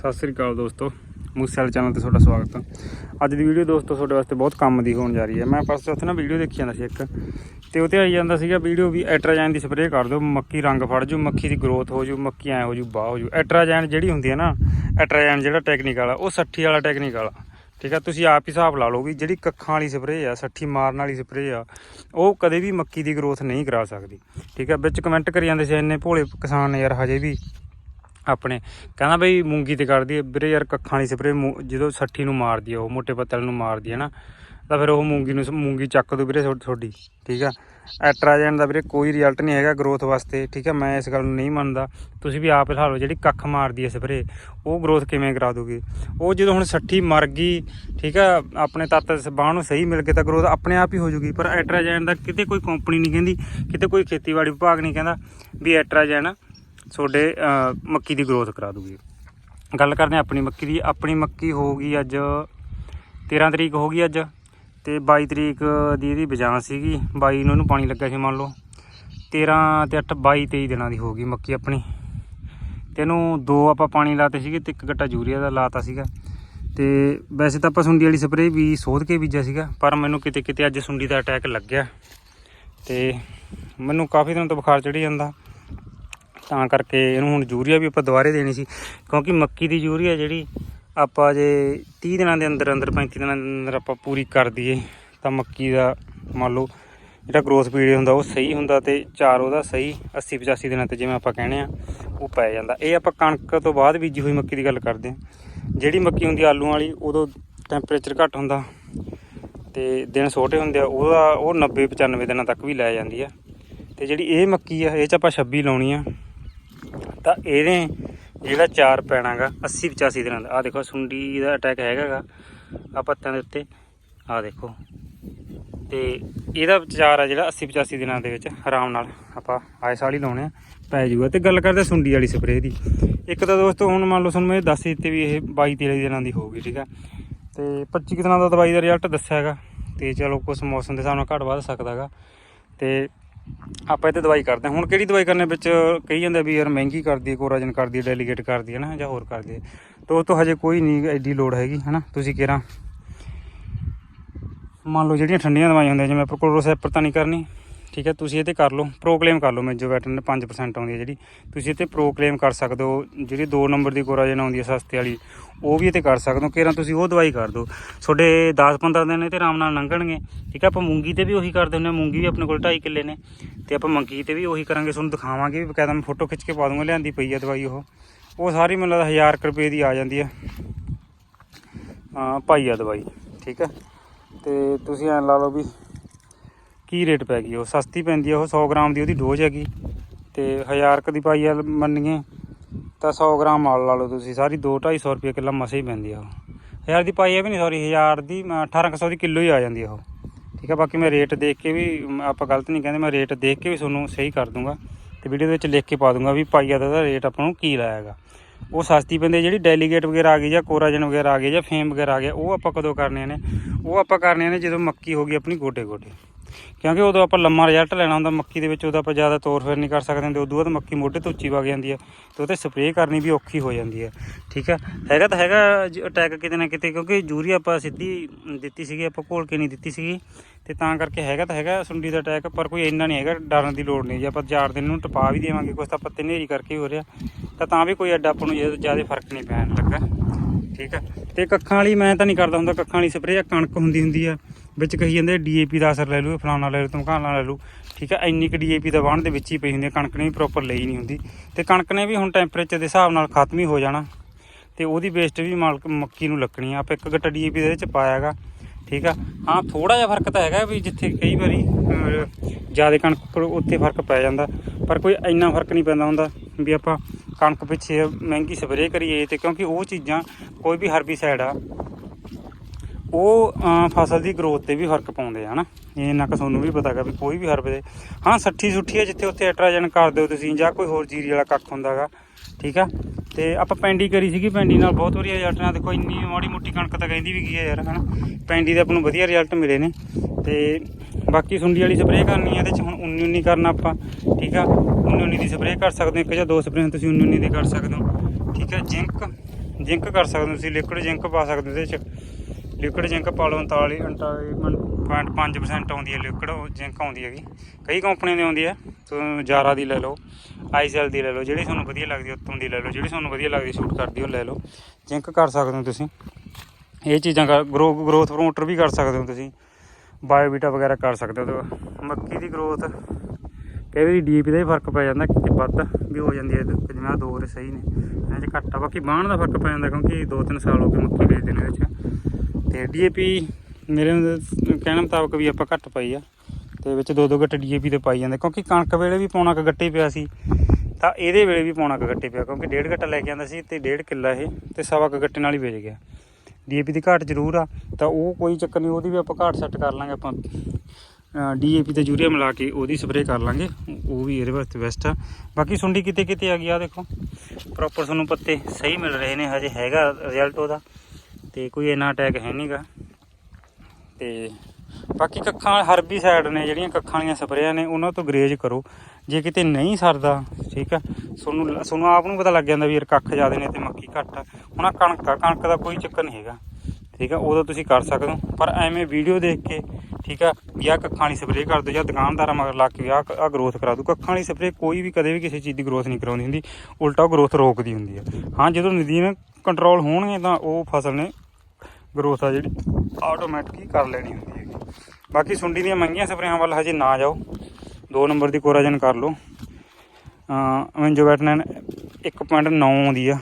ਸਤਿ ਸ੍ਰੀ ਅਕਾਲ ਦੋਸਤੋ, ਮੂਸੇਵਾਲ ਚੈਨਲ ਤੇ ਤੁਹਾਡਾ ਸਵਾਗਤ ਹੈ ਅੱਜ ਦੀ ਵੀਡੀਓ ਦੋਸਤੋ ਤੁਹਾਡੇ ਵਾਸਤੇ ਬਹੁਤ ਕੰਮ ਦੀ ਹੋਣ ਜਾ ਰਹੀ ਹੈ। ਮੈਂ ਪਰਸੋਂ ਉੱਥੇ ਨਾ ਵੀਡੀਓ ਦੇਖੀ ਜਾਂਦਾ ਸੀ ਇੱਕ, ਤੇ ਉੱਤੇ ਆਈ ਜਾਂਦਾ ਸੀਗਾ ਵੀਡੀਓ ਵੀ ਐਟਰਾਜੈਨ ਦੀ ਸਪਰੇਅ ਕਰ ਦਿਓ, ਮੱਕੀ ਰੰਗ ਫੜ ਜੂ, ਮੱਕੀ ਦੀ ਗਰੋਥ ਹੋ ਜੂ, ਮੱਕੀ ਐ ਹੋ ਜੂ ਬਾਹ ਹੋ ਜੂ। ਐਟਰਾਜੈਨ ਜਿਹੜੀ ਹੁੰਦੀ ਹੈ ਨਾ ਐਟਰਾਜੈਨ ਜਿਹੜਾ ਟੈਕਨੀਕਲ ਆ ਉਹ 60 ਵਾਲਾ ਟੈਕਨੀਕਲ ਆ ਠੀਕ ਆ, ਤੁਸੀਂ ਆਪ ਹੀ ਹਿਸਾਬ ਲਾ ਲਓ ਵੀ ਜਿਹੜੀ ਕੱਖਾਂ ਵਾਲੀ ਸਪਰੇਅ ਆ 60 ਮਾਰਨ ਵਾਲੀ ਸਪਰੇਅ ਆ, ਉਹ ਕਦੇ ਵੀ ਮੱਕੀ ਦੀ ਗਰੋਥ ਨਹੀਂ ਕਰਾ ਸਕਦੀ। ਠੀਕ ਆ, ਵਿੱਚ ਕਮੈਂਟ ਕਰੀ ਜਾਂਦੇ ਸੀ ਇੰਨੇ ਭੋਲੇ ਕਿਸਾਨ ਨੇ ਯਾਰ ਹਜੇ ਵੀ। ਆਪਣੇ। ਕਹਿੰਦਾ ਬਈ ਮੂੰਗੀ ਤੇ ਕਰਦੀ ਹੈ ਵੀਰੇ ਯਾਰ ਕੱਖਾਂ ਵਾਲੀ ਸਪਰੇ ਜਦੋਂ 60 ਨੂੰ ਮਾਰਦੀ ਹੈ ਉਹ, ਮੋਟੇ ਪੱਤਲ ਨੂੰ ਮਾਰਦੀ ਹੈ ਨਾ, ਤਾਂ ਫਿਰ ਉਹ ਮੂੰਗੀ ਨੂੰ ਮੂੰਗੀ ਚੱਕ ਦੋ ਵੀਰੇ ਥੋ- ਤੁਹਾਡੀ ਠੀਕ ਆ? ਐਟਰਾਜੈਨ ਦਾ ਵੀਰੇ ਕੋਈ ਰਿਜ਼ਲਟ ਨਹੀਂ ਹੈਗਾ ਗਰੋਥ ਵਾਸਤੇ, ਠੀਕ ਆ? ਮੈਂ ਇਸ ਗੱਲ ਨੂੰ ਨਹੀਂ ਮੰਨਦਾ। ਤੁਸੀਂ ਵੀ ਆਪ ਹਿਸਾਬ ਲਓ ਜਿਹੜੀ ਕੱਖ ਮਾਰਦੀ ਹੈ ਸਪਰੇ ਉਹ ਗਰੋਥ ਕਿਵੇਂ ਕਰਾ ਦੋਗੇ? ਉਹ ਜਦੋਂ ਹੁਣ 60 ਮਰ ਗਈ, ਠੀਕ ਆ, ਆਪਣੇ ਤੱਤ ਬਾਹ ਨੂੰ ਸਹੀ ਮਿਲ ਕੇ ਤਾਂ ਗਰੋਥ ਆਪਣੇ ਆਪ ਹੀ ਹੋ ਜੂਗੀ। ਪਰ ਐਟਰਾਜੈਨ ਦਾ ਕਿਤੇ ਕੋਈ ਕੰਪਨੀ ਨਹੀਂ ਕਹਿੰਦੀ, ਕਿਤੇ ਕੋਈ ਖੇਤੀਬਾੜੀ ਵਿਭਾਗ ਨਹੀਂ ਕਹਿੰਦਾ ਵੀ ਐਟਰਾਜੈਨ ਤੁਹਾਡੇ ਮੱਕੀ ਦੀ ਗਰੋਥ ਕਰਾ ਦੂਗੀ। ਗੱਲ ਕਰਦੇ ਹਾਂ ਆਪਣੀ ਮੱਕੀ ਦੀ। ਆਪਣੀ ਮੱਕੀ ਹੋਊਗੀ ਅੱਜ 13 ਤਰੀਕ ਹੋ ਗਈ ਅੱਜ ਤੇ 22 ਤਰੀਕ ਦੀ ਇਹਦੀ ਬਜਾਂ ਸੀਗੀ। 22 ਨੂੰ ਇਹਨੂੰ ਪਾਣੀ ਲੱਗਾ ਸੀ ਮੰਨ ਲਓ। 13 ਤੇ 8 22 23 ਦਿਨਾਂ ਦੀ ਹੋ ਗਈ ਮੱਕੀ ਆਪਣੀ। ਤੇ ਇਹਨੂੰ ਦੋ ਆਪਾਂ ਪਾਣੀ ਲਾਤੇ ਸੀਗੇ ਤੇ ਇੱਕ ਗੱਟਾ ਯੂਰੀਆ ਦਾ ਲਾਤਾ ਸੀਗਾ। ਤੇ ਵੈਸੇ ਤਾਂ ਆਪਾਂ ਸੁੰਡੀ ਵਾਲੀ ਸਪਰੇਅ ਵੀ ਸੋਧ ਕੇ ਬੀਜਿਆ ਸੀਗਾ, ਪਰ ਮੈਨੂੰ ਕਿਤੇ ਕਿਤੇ ਅੱਜ ਸੁੰਡੀ ਦਾ ਅਟੈਕ ਲੱਗਿਆ। ਤੇ ਮੈਨੂੰ ਕਾਫੀ ਦਿਨ ਤੋਂ ਬੁਖਾਰ ਚੜੀ ਜਾਂਦਾ। ਤਾਂ ਕਰਕੇ ਇਹਨੂੰ ਹੁਣ ਯੂਰੀਆ ਵੀ ਆਪਾਂ ਦੁਬਾਰੇ ਦੇਣੀ ਸੀ, ਕਿਉਂਕਿ ਮੱਕੀ ਦੀ ਯੂਰੀਆ ਜਿਹੜੀ ਆਪਾਂ ਜੇ 30 ਦਿਨਾਂ ਦੇ ਅੰਦਰ ਅੰਦਰ 35 ਦਿਨਾਂ ਦੇ ਅੰਦਰ ਆਪਾਂ ਪੂਰੀ ਕਰ ਦਈਏ, ਤਾਂ ਮੱਕੀ ਦਾ ਮੰਨ ਲਓ ਜਿਹੜਾ ਗਰੋਥ ਪੀਰੀਅਡ ਹੁੰਦਾ ਉਹ ਸਹੀ ਹੁੰਦਾ ਤੇ ਚਾਰ ਉਹਦਾ ਸਹੀ 80 85 ਦਿਨਾਂ ਤੇ ਜਿਵੇਂ ਆਪਾਂ ਕਹਿੰਦੇ ਆ ਉਹ ਪੈ ਜਾਂਦਾ। ਇਹ ਆਪਾਂ ਕਣਕ ਤੋਂ ਬਾਅਦ ਬੀਜੀ ਹੋਈ ਮੱਕੀ ਦੀ ਗੱਲ ਕਰਦੇ ਹਾਂ। ਜਿਹੜੀ ਮੱਕੀ ਹੁੰਦੀ ਆਲੂ ਵਾਲੀ, ਉਦੋਂ ਟੈਂਪਰੇਚਰ ਘੱਟ ਹੁੰਦਾ ਤੇ ਦਿਨ ਛੋਟੇ ਹੁੰਦੇ ਆ, ਉਹਦਾ ਉਹ 90 95 ਦਿਨਾਂ ਤੱਕ ਵੀ ਲੈ ਜਾਂਦੀ ਆ। ਤੇ ਜਿਹੜੀ ਇਹ ਮੱਕੀ ਆ, ਇਹ ਚ ਆਪਾਂ 26 ਲਾਉਣੀ ਆ। ਤਾਂ ਇਹਨੇ ਜਿਹੜਾ ਚਾਰ ਪੈਣਾਗਾ 80 85 ਦਿਨਾਂ ਦਾ ਆ ਦੇਖੋ ਸੁੰਡੀ ਦਾ ਅਟੈਕ ਹੈਗਾਗਾ ਆ ਪੱਤਿਆਂ ਦੇ ਉੱਤੇ ਆ ਦੇਖੋ। ਤੇ ਇਹਦਾ ਚਾਰ ਆ ਜਿਹੜਾ 80 85 ਦਿਨਾਂ ਦੇ ਵਿੱਚ, ਆਰਾਮ ਨਾਲ ਆਪਾਂ ਆਏ ਸਾਲ ਹੀ ਲਾਉਣੇ ਆ, ਪੈ ਜੂਗਾ ਤੇ ਗੱਲ ਕਰਦੇ ਆ ਸੁੰਡੀ ਵਾਲੀ ਸਪਰੇਅ ਦੀ। ਇੱਕ ਤਾਂ ਦੋਸਤੋ, ਹੁਣ ਮੰਨ ਲਓ ਤੁਹਾਨੂੰ ਮੈਂ ਇਹ ਦੱਸ ਦਿੱਤੇ ਵੀ ਇਹ 22 23 ਦਿਨਾਂ ਦੀ ਹੋਊਗੀ ਠੀਕ ਆ? ਤੇ 25 ਕੁ ਦਿਨਾਂ ਦਾ ਦਵਾਈ ਦਾ ਰਿਜ਼ਲਟ ਦੱਸਿਆ ਹੈਗਾ। ਤੇ ਚਲੋ ਕੁਝ ਮੌਸਮ ਦੇ ਹਿਸਾਬ ਨਾਲ ਘੱਟ ਵੱਧ ਸਕਦਾ ਹੈਗਾ। ਤੇ ਆਪਾਂ ਇਹ ਤੇ ਦਵਾਈ ਕਰਦੇ ਹਾਂ। ਹੁਣ ਕਿਹੜੀ ਦਵਾਈ ਕਰਨੇ ਵਿੱਚ ਕਹੀ ਜਾਂਦੇ ਵੀ ਯਾਰ ਮਹਿੰਗੀ ਕਰਦੀ ਹੈ ਕੋਰਾਜਨ ਕਰਦੀ ਹੈ ਡੈਲੀਗੇਟ ਕਰਦੀ ਹੈ ਨਾ, ਜਾਂ ਹੋਰ ਕਰਦੀ ਹੈ ਤਾਂ ਉਹ ਤੋਂ ਹਜੇ ਕੋਈ ਨਹੀਂ ਐਡੀ ਲੋੜ ਹੈਗੀ, ਹਨਾ? ਤੁਸੀਂ ਕਿਹੜਾ? ਮੰਨ ਲਓ ਜਿਹੜੀਆਂ ਠੰਡੀਆਂ ਦਵਾਈਆਂ ਹੁੰਦੀਆਂ, ਜਿਵੇਂ ਆਪਾਂ ਕੋਲੋਰੋਸੈਪਰ ਤਾਂ ਨਹੀਂ ਕਰਨੀ। ਠੀਕ ਹੈ, ਤੁਸੀਂ ਇਹ ਤੇ ਕਰ ਲਓ ਪ੍ਰੋਕਲੇਮ ਕਰ ਲਓ ਮੈਜੋਵੈਟਨ 5% ਆਉਂਦੀ ਹੈ ਜਿਹੜੀ। ਤੁਸੀਂ ਇਹ ਤੇ ਪ੍ਰੋਕਲੇਮ ਕਰ ਸਕਦੇ ਹੋ, ਜਿਹੜੀ 2 ਨੰਬਰ ਦੀ ਕੋਰਾਜਨ ਆਉਂਦੀ ਹੈ ਸਸਤੇ ਵਾਲੀ, ਉਹ ਵੀ ਇਹ ਤੇ ਕਰ ਸਕਦੇ ਹੋ। ਕਿਰਾਂ ਤੁਸੀਂ ਉਹ ਦਵਾਈ ਕਰ ਦਿਓ। ਤੁਹਾਡੇ 10-15 ਦਿਨ ਇਹ ਤੇ ਆਰਾਮ ਨਾਲ ਲੰਘਣਗੇ, ਠੀਕ ਹੈ, ਆਪਾਂ ਮੂੰਗੀ ਤੇ ਵੀ ਉਹੀ ਕਰਦੇ ਹੁੰਦੇ ਹਾਂ, ਮੂੰਗੀ ਵੀ ਆਪਣੇ ਕੋਲ 2.5 ਕਿੱਲੇ ਨੇ, ਤੇ ਆਪਾਂ ਮੱਕੀ ਤੇ ਵੀ ਉਹੀ ਕਰਾਂਗੇ, ਤੁਹਾਨੂੰ ਦਿਖਾਵਾਂਗੇ ਵੀ ਬਕਾਇਦਾ ਮੈਂ ਫੋਟੋ ਖਿੱਚ ਕੇ ਪਾ ਦੂੰਗਾ, ਲਿਆਂਦੀ ਪਈ ਆ ਦਵਾਈ ਉਹ। ਉਹ ਸਾਰੀ ਮੈਨੂੰ ਲੱਗਦਾ 1000 ਕੁ ਰੁਪਏ ਦੀ ਆ ਜਾਂਦੀ ਹੈ। ਹਾਂ ਭਾਈ ਆ ਦਵਾਈ, ਠੀਕ ਹੈ। ਤੇ ਤੁਸੀਂ ਐਂ ਲਾ ਲਓ ਵੀ ਕੀ ਰੇਟ ਪੈ ਗਈ? ਉਹ ਸਸਤੀ ਪੈਂਦੀ ਆ ਉਹ 100 ਗ੍ਰਾਮ ਦੀ ਉਹਦੀ ਡੋਜ਼ ਹੈਗੀ। ਤੇ 1000 ਕ ਦੀ ਪਾਈ ਆ ਮੰਨੀਏ ਤਾਂ 100 ਗ੍ਰਾਮ ਮਾਲ ਲਾ ਲਓ ਤੁਸੀਂ। ਸਾਰੀ 2 250 ਰੁਪਏ ਕਿੱਲਾ ਮਸੇ ਹੀ ਪੈਂਦੀ ਆ ਉਹ। 1000 ਦੀ ਪਾਈ ਆ ਵੀ ਨਹੀਂ ਸੌਰੀ 1000 ਦੀ ਅਮ, 1800 ਦੀ ਕਿਲੋ ਹੀ ਆ ਜਾਂਦੀ ਆ ਉਹ। ਠੀਕ ਆ ਬਾਕੀ ਮੈਂ ਰੇਟ ਦੇਖ ਕੇ ਵੀ ਆਪਾਂ ਗਲਤ ਨਹੀਂ ਕਹਿੰਦੇ ਮੈਂ ਰੇਟ ਦੇਖ ਕੇ ਵੀ ਤੁਹਾਨੂੰ ਸਹੀ ਕਰ ਦੂੰਗਾ। ਤੇ ਵੀਡੀਓ ਦੇ ਵਿੱਚ ਲਿਖ ਕੇ ਪਾ ਦੂੰਗਾ ਵੀ ਪਾਈਆ ਦਾ ਉਹਦਾ ਰੇਟ ਆਪਾਂ ਨੂੰ ਕੀ ਲਾਇਆਗਾ। ਉਹ ਸਸਤੀ ਪੈਂਦੀ ਜਿਹੜੀ ਡੈਲੀਗੇਟ ਵਗੈਰਾ ਆ ਗਈ ਜਾਂ ਕੋਰਾਜਨ ਵਗੈਰਾ ਆ ਗਈ ਜਾਂ ਫੇਮ ਵਗੈਰਾ ਆ ਗਿਆ ਉਹ ਆਪਾਂ ਕਦੋਂ ਕਰਨੇ ਨੇ? ਉਹ ਆਪਾਂ ਕਰਨੇ ਨੇ ਜਦੋਂ ਮੱਕੀ ਹੋ ਗਈ ਆਪਣੀ ਗੋਡੇ ਗੋਡੇ ਕਿਉਂਕਿ ਉਦੋਂ ਆਪਾਂ ਲੰਮਾ ਰਿਜ਼ਲਟ ਲੈਣਾ ਹੁੰਦਾ, ਮੱਕੀ ਦੇ ਵਿੱਚ ਉਦੋਂ ਆਪਾਂ ਜ਼ਿਆਦਾ ਤੋਰ ਫੇਰ ਨਹੀਂ ਕਰ ਸਕਦੇ ਹੁੰਦੇ, ਉਦੋਂ ਬਾਅਦ ਮੱਕੀ ਮੋਢੇ ਤੋਂ ਉੱਚੀ ਵਗ ਜਾਂਦੀ ਹੈ ਤੇ ਉਹ ਤੇ ਸਪਰੇਅ ਕਰਨੀ ਵੀ ਔਖੀ ਹੋ ਜਾਂਦੀ ਹੈ, ਠੀਕ ਹੈ? ਹੈਗਾ ਤਾਂ ਹੈਗਾ ਅਟੈਕ ਕਿਤੇ ਨਾ ਕਿਤੇ, ਕਿਉਂਕਿ ਯੂਰੀਆ ਆਪਾਂ ਸਿੱਧੀ ਦਿੱਤੀ ਸੀਗੀ, ਆਪਾਂ ਘੋਲ ਕੇ ਨਹੀਂ ਦਿੱਤੀ ਸੀਗੀ, ਤੇ ਤਾਂ ਕਰਕੇ ਹੈਗਾ ਤਾਂ ਹੈਗਾ ਸੁੰਡੀ ਦਾ ਅਟੈਕ ਪਰ ਕੋਈ ਇੰਨਾ ਨਹੀਂ ਹੈਗਾ, ਡਰਨ ਦੀ ਲੋੜ ਨਹੀਂ ਜੇ ਆਪਾਂ ਚਾਰ ਦਿਨ ਨੂੰ ਟਪਾ ਵੀ ਦੇਵਾਂਗੇ, ਕੁਛ ਤਾਂ ਪੱਤੇ ਨੇਰੀ ਕਰਕੇ ਹੋ ਰਿਹਾ, ਤਾਂ ਤਾਂ ਵੀ ਕੋਈ ਐਡਾ ਆਪਾਂ ਨੂੰ ਜ਼ਿਆਦਾ ਫ਼ਰਕ ਨਹੀਂ ਪੈਣ ਲੱਗਾ, ਠੀਕ ਹੈ? ਤੇ ਕੱਖਾਂ ਵਾਲੀ ਮੈਂ ਤਾਂ ਨਹੀਂ ਕਰਦਾ ਹੁੰਦਾ, ਕੱਖਾਂ ਵਾਲੀ ਸਪਰੇਅ ਕਣਕ ਹੁੰਦੀ ਹੁੰਦੀ ਆ ਵਿੱਚ ਕਹੀ ਜਾਂਦੇ ਡੀਏਪੀ ਦਾ ਅਸਰ ਲੈ ਲੂ ਫਲਾਣਾ ਲੈ ਲੂ ਧਮਕਾਣਾ ਲੈ ਲੂ ਠੀਕ ਆ, ਇੰਨੀ ਕੁ ਡੀਏਪੀ ਦਾ ਵਾਹਣ ਦੇ ਵਿੱਚ ਹੀ ਪਈ ਹੁੰਦੀ ਆ, ਕਣਕ ਨੇ ਵੀ ਪ੍ਰੋਪਰ ਲਈ ਨਹੀਂ ਹੁੰਦੀ। ਤੇ ਕਣਕ ਨੇ ਵੀ ਹੁਣ ਟੈਂਪਰੇਚਰ ਦੇ ਹਿਸਾਬ ਨਾਲ ਖਤਮ ਹੀ ਹੋ ਜਾਣਾ। ਤੇ ਉਹਦੀ ਵੇਸਟ ਵੀ ਮਾਲਕ ਮੱਕੀ ਨੂੰ ਲੱਗਣੀ ਆ, ਆਪਾਂ ਇੱਕ ਗੱਟਾ ਡੀਏਪੀ ਦੇ ਵਿੱਚ ਪਾਇਆਗਾ ਠੀਕ ਆ, ਹਾਂ ਥੋੜਾ ਜਿਹਾ ਫ਼ਰਕ ਤਾਂ ਹੈਗਾ ਵੀ ਜਿੱਥੇ ਕਈ ਵਾਰੀ ਜ਼ਿਆਦਾ ਕਣਕ ਉੱਥੇ ਫ਼ਰਕ ਪੈ ਜਾਂਦਾ। ਪਰ ਕੋਈ ਇੰਨਾ ਫ਼ਰਕ ਨਹੀਂ ਪੈਂਦਾ ਹੁੰਦਾ ਵੀ ਆਪਾਂ ਕਣਕ ਪਿੱਛੇ ਮਹਿੰਗੀ ਸਪਰੇਅ ਕਰੀਏ ਤੇ ਕਿਉਂਕਿ ਉਹ ਚੀਜ਼ਾਂ ਕੋਈ ਵੀ ਹਰਬੀਸਾਈਡ ਆ ਉਹ ਫਸਲ ਦੀ ਗਰੋਥ ਤੇ ਵੀ ਫ਼ਰਕ ਪਾਉਂਦੇ ਆ, ਹਨਾ? ਇਹ ਨਾ ਕਿ ਤੁਹਾਨੂੰ ਵੀ ਪਤਾਗਾ ਵੀ ਕੋਈ ਵੀ ਹਰਬ ਦੇ ਹਾਂ, ਸੱਠੀ ਸੁੱਠੀ ਹੈ ਜਿੱਥੇ ਉੱਥੇ ਐਟਰਾਜਨ ਕਰ ਦਿਓ ਤੁਸੀਂ, ਜਾਂ ਕੋਈ ਹੋਰ ਜੀਰੀ ਵਾਲਾ ਕੱਖ ਹੁੰਦਾਗਾ ਠੀਕ ਆ? ਤੇ ਆਪਾਂ ਪੈਂਡੀ ਕਰੀ ਸੀਗੀ ਪੈਂਡੀ ਨਾਲ ਬਹੁਤ ਵਧੀਆ ਰਿਜ਼ਲਟ ਨਾਲ ਦੇਖੋ, ਇੰਨੀ ਮਾੜੀ ਮੋਟੀ ਕਣਕ ਤਾਂ ਕਹਿੰਦੀ ਵੀ ਕੀ ਹੈ ਯਾਰ, ਹਨਾ? ਪੈਂਡੀ ਦੇ ਆਪਾਂ ਨੂੰ ਵਧੀਆ ਰਿਜ਼ਲਟ ਮਿਲੇ ਨੇ। ਤੇ ਬਾਕੀ ਸੁੰਡੀ ਵਾਲੀ ਸਪਰੇਅ ਕਰਨੀ ਹੈ ਇਹਦੇ ਚ ਹੁਣ 19 19 ਕਰਨਾ ਆਪਾਂ, ਠੀਕ ਆ? 19 19 ਦੀ ਸਪਰੇਅ ਕਰ ਸਕਦੇ ਹੋ, ਇੱਕ ਜਾਂ ਦੋ ਸਪਰੇਅ ਤੁਸੀਂ 19 19 ਦੀ ਕਰ ਸਕਦੇ ਹੋ, ਠੀਕ ਹੈ ਜਿੰਕ ਜਿੰਕ ਕਰ ਸਕਦੇ ਹੋ ਤੁਸੀਂ ਲਿਕੁਇਡ ਜਿੰਕ ਪਾ ਸਕਦੇ ਹੋ ਇਹਦੇ ਚ। ਲਿਕੁਇਡ ਜਿੰਕ ਪਾ ਲਓ 39 39.5% ਆਉਂਦੀ ਹੈ ਲਿਕੁਇਡ ਜਿੰਕ ਆਉਂਦੀ ਹੈਗੀ। ਕਈ ਕੰਪਨੀਆਂ ਦੀ ਆਉਂਦੀ ਹੈ ਤੁਸੀਂ ਜਾਰਾ ਦੀ ਲੈ ਲਓ ਆਈਸੈਲ ਦੀ ਲੈ ਲਓ, ਜਿਹੜੀ ਤੁਹਾਨੂੰ ਵਧੀਆ ਲੱਗਦੀ ਉੱਤੋਂ ਦੀ ਲੈ ਲਓ, ਜਿਹੜੀ ਤੁਹਾਨੂੰ ਵਧੀਆ ਲੱਗਦੀ, ਸ਼ੂਟ ਕਰਦੀ, ਉਹ ਲੈ ਲਓ। ਜਿੰਕ ਕਰ ਸਕਦੇ ਹੋ ਤੁਸੀਂ। ਇਹ ਚੀਜ਼ਾਂ ਕਰ ਗਰੋ ਗਰੋਥ ਪ੍ਰਮੋਟਰ ਵੀ ਕਰ ਸਕਦੇ ਹੋ ਤੁਸੀਂ। ਬਾਇਓਬੀਟਾ ਵਗੈਰਾ ਕਰ ਸਕਦੇ ਹੋ ਮੱਕੀ ਦੀ ਗਰੋਥ ਕਈ ਵਾਰੀ ਡੀਪੀ ਦਾ ਹੀ ਫ਼ਰਕ ਪੈ ਜਾਂਦਾ, ਕਿ ਵੱਧ ਵੀ ਹੋ ਜਾਂਦੀ ਹੈ ਤੇ ਜਿਵੇਂ ਆਹ ਦੋ ਰੇ ਸਹੀ ਨੇ। ਇਹਨਾਂ 'ਚ ਘੱਟ ਆ, ਬਾਕੀ ਬਾਣ ਦਾ ਫ਼ਰਕ ਪੈ ਜਾਂਦਾ, ਕਿਉਂਕਿ 2-3 ਸਾਲ ਹੋ ਗਏ ਮੱਕੀ ਵੇਚਦੇ ਨੇ ਵਿੱਚ। ਤੇ ਡੀਏਪੀ ਮੇਰੇ ਕਹਿਣ ਮੁਤਾਬਕ ਵੀ ਆਪਾਂ ਘੱਟ ਪਾਈ ਆ। ਤੇ ਵਿੱਚ ਦੋ ਦੋ ਗੱਟੇ ਡੀਏਪੀ ਤੇ ਪਾਈ ਜਾਂਦੇ। ਕਿਉਂਕਿ ਕਣਕ ਵੇਲੇ ਵੀ ਪੌਣਾ ਕ ਗੱਟੇ ਪਿਆ ਸੀ। ਤਾਂ ਇਹਦੇ ਵੇਲੇ ਵੀ ਪੌਣਾ ਕ ਗੱਟੇ ਪਿਆ, ਕਿਉਂਕਿ ਡੇਢ ਗੱਟਾ ਲੈ ਕੇ ਆਂਦਾ ਸੀ ਤੇ ਡੇਢ ਕਿੱਲਾ ਇਹ, ਤੇ ਸਵਾ ਕ ਗੱਟੇ ਨਾਲ ਹੀ ਵੇਚ ਗਿਆ। ਡੀਏਪੀ ਦੀ ਘਾਟ ਜ਼ਰੂਰ ਆ, ਤਾਂ ਉਹ ਕੋਈ ਚੱਕਰ ਨਹੀਂ, ਉਹਦੀ ਵੀ ਆਪਾਂ ਘਾਟ ਸੈੱਟ ਕਰ ਲਾਂਗੇ ਆਪਾਂ। ਡੀਏਪੀ ਤੇ ਯੂਰੀਆ ਮਿਲਾ ਕੇ ਉਹਦੀ ਸਪਰੇਅ ਕਰ ਲਾਂਗੇ, ਉਹ ਵੀ ਇਹਦੇ ਵਾਸਤੇ ਬੈਸਟ ਆ। ਬਾਕੀ ਸੁੰਡੀ ਕਿਤੇ ਕਿਤੇ ਆ ਗਈ ਆ, ਦੇਖੋ। ਪ੍ਰੋਪਰ ਤੁਹਾਨੂੰ ਪੱਤੇ ਸਹੀ ਮਿਲ ਰਹੇ ਨੇ, ਹਜੇ ਹੈਗਾ ਰਿਜ਼ਲਟ ਉਹਦਾ। ਤੇ ਕੋਈ ਇੰਨਾ ਅਟੈਕ ਹੈ ਨਹੀਂਗਾ ਤੇ ਬਾਕੀ ਕੱਖਾਂ ਹਰਬੀ ਸਾਈਡ ਨੇ, ਜਿਹੜੀਆਂ ਕੱਖਾਂ ਵਾਲੀਆਂ ਸਪਰੇਆਂ ਨੇ, ਉਹਨਾਂ ਤੋਂ ਗਰੇਜ ਕਰੋ। ਜੇ ਕਿਤੇ ਨਹੀਂ ਸਰਦਾ, ਠੀਕ ਆ? ਤੁਹਾਨੂੰ ਤੁਹਾਨੂੰ ਆਪ ਨੂੰ ਪਤਾ ਲੱਗ ਜਾਂਦਾ ਵੀ ਯਾਰ ਕੱਖ ਜ਼ਿਆਦੇ ਨੇ ਤੇ ਮੱਕੀ ਘੱਟ ਆ। ਹੁਣ ਆਹ ਕਣਕ ਆ, ਕਣਕ ਦਾ ਕੋਈ ਚੱਕਰ ਨਹੀਂ ਹੈਗਾ, ਠੀਕ ਆ? ਉਦੋਂ ਤੁਸੀਂ ਕਰ ਸਕਦੇ ਹੋ। ਪਰ ਐਵੇਂ ਵੀਡੀਓ ਦੇਖ ਕੇ, ਠੀਕ ਆ, ਵੀ ਆਹ ਕੱਖਾਂ ਵਾਲੀ ਸਪਰੇਅ ਕਰ ਦਿਓ ਜਾਂ ਦੁਕਾਨਦਾਰਾਂ ਮਗਰ ਲਾ ਕੇ ਵੀ ਆਹ ਗਰੋਥ ਕਰਾ ਦੂ ਕੱਖਾਂ ਵਾਲੀ ਸਪਰੇਅ ਕੋਈ ਵੀ ਕਦੇ ਵੀ ਕਿਸੇ ਚੀਜ਼ ਦੀ ਗਰੋਥ ਨਹੀਂ ਕਰਾਉਂਦੀ ਹੁੰਦੀ। ਉਲਟਾ ਉਹ ਗਰੋਥ ਰੋਕਦੀ ਹੁੰਦੀ ਆ। ਹਾਂ, ਜਦੋਂ ਨਦੀਨ ਕੰਟਰੋਲ ਹੋਣਗੇ ਤਾਂ ਉਹ ਫਸਲ ਨੇ ਗਰੋਥ ਆ ਜਿਹੜੀ ਆਟੋਮੈਟਿਕ ਹੀ ਕਰ ਲੈਣੀ ਹੁੰਦੀ ਹੈ ਬਾਕੀ ਸੁੰਡੀ ਦੀਆਂ ਮਹਿੰਗੀਆਂ ਸਪਰੇਆਂ ਵੱਲ ਹਜੇ ਨਾ ਜਾਓ। 2 ਨੰਬਰ ਦੀ ਕੋਰਾਜਨ ਕਰ ਲਓ। ਅਮੈਂਜੋਬੈਟਨਨ 1.9 ਆਉਂਦੀ ਆ।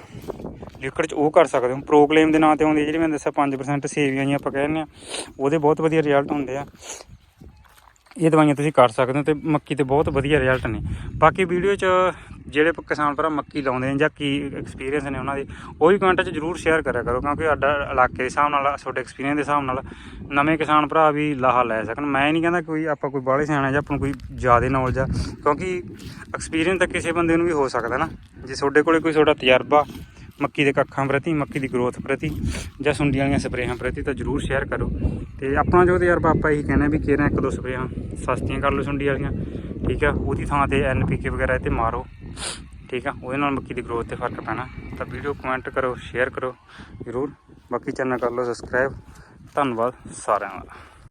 ਲਿਕਵਿਡ ਚ ਉਹ ਕਰ ਸਕਦੇ ਹੋ। ਪ੍ਰੋਕਲੇਮ ਦੇ ਨਾਂ ਤੇ ਆਉਂਦੀ ਆ ਜਿਹੜੀ ਮੈਂ ਦੱਸਿਆ 5% ਸੇਵੀਆਂ ਜੀ ਆਪਾਂ ਕਹਿੰਦੇ ਆ। ਉਹਦੇ ਬਹੁਤ ਵਧੀਆ ਰਿਜ਼ਲਟ ਹੁੰਦੇ ਆ। ਇਹ ਦਵਾਈਆਂ ਤੁਸੀਂ ਕਰ ਸਕਦੇ ਹੋ ਤੇ ਮੱਕੀ ਤੇ ਬਹੁਤ ਵਧੀਆ ਰਿਜ਼ਲਟ ਨੇ। ਬਾਕੀ ਵੀਡੀਓ 'ਚ ਜਿਹੜੇ ਕਿਸਾਨ ਭਰਾ ਮੱਕੀ ਲਾਉਂਦੇ ਨੇ ਜਾਂ ਕੀ ਐਕਸਪੀਰੀਅੰਸ ਨੇ ਉਹਨਾਂ ਦੇ, ਉਹ ਵੀ ਕਮੈਂਟ 'ਚ ਜਰੂਰ ਸ਼ੇਅਰ ਕਰਿਆ ਕਰੋ, ਕਿਉਂਕਿ ਸਾਡਾ ਇਲਾਕੇ ਦੇ ਹਿਸਾਬ ਨਾਲ, ਤੁਹਾਡੇ ਐਕਸਪੀਰੀਅੰਸ ਦੇ ਹਿਸਾਬ ਨਾਲ ਨਵੇਂ ਕਿਸਾਨ ਭਰਾ ਵੀ ਲਾਹਾ ਲੈ ਸਕਣ। ਮੈਂ ਨਹੀਂ ਕਹਿੰਦਾ ਕੋਈ ਆਪਾਂ ਕੋਈ ਬਾਹਲੇ ਸਿਆਣਾ ਜਾਂ ਆਪਾਂ ਨੂੰ ਕੋਈ ਜ਼ਿਆਦਾ ਨੌਲੇਜ ਆ, ਕਿਉਂਕਿ ਐਕਸਪੀਰੀਅੰਸ ਤਾਂ ਕਿਸੇ ਬੰਦੇ ਨੂੰ ਵੀ ਹੋ ਸਕਦਾ ਨਾ। ਜੇ ਤੁਹਾਡੇ ਕੋਲੇ ਕੋਈ ਤੁਹਾਡਾ ਤਜਰਬਾ ਮੱਕੀ ਦੇ ਕੱਖਾਂ ਪ੍ਰਤੀ, ਮੱਕੀ ਦੀ ਗਰੋਥ ਪ੍ਰਤੀ ਜਾਂ ਸੁੰਡੀਆਂ ਵਾਲੀਆਂ ਸਪਰੇਹਾਂ ਪ੍ਰਤੀ, ਤਾਂ ਜਰੂਰ ਸ਼ੇਅਰ ਕਰੋ। ਤੇ ਆਪਣਾ ਜੋ ਤਜਰਬਾ ਆਪਾਂ ਇਹੀ ਕਹਿੰਦੇ ਆ ਵੀ ਕਿਹੜਾ ਇੱਕ ਦੋ ਸਪਰੇਹਾਂ ਸਸਤੀਆਂ ਕਰ ਲਓ ਸੁੰਡੀ ਵਾਲੀਆਂ, ਠੀਕ ਆ? ਉਹਦੀ ਥਾਂ ਤੇ ਐਨਪੀਕੇ ਵਗੈਰਾ ਇਹ ਤੇ ਮਾਰੋ। ਠੀਕ ਆ, ਉਹਦੇ ਨਾਲ ਮੱਕੀ ਦੀ ਗਰੋਥ ਤੇ ਫ਼ਰਕ ਪੈਣਾ। ਤਾਂ ਵੀਡੀਓ ਕਮੈਂਟ ਕਰੋ ਸ਼ੇਅਰ ਕਰੋ ਜਰੂਰ। ਬਾਕੀ ਚੈਨਲ ਕਰ ਲਓ ਸਬਸਕ੍ਰਾਈਬ ਧੰਨਵਾਦ ਸਾਰਿਆਂ ਦਾ।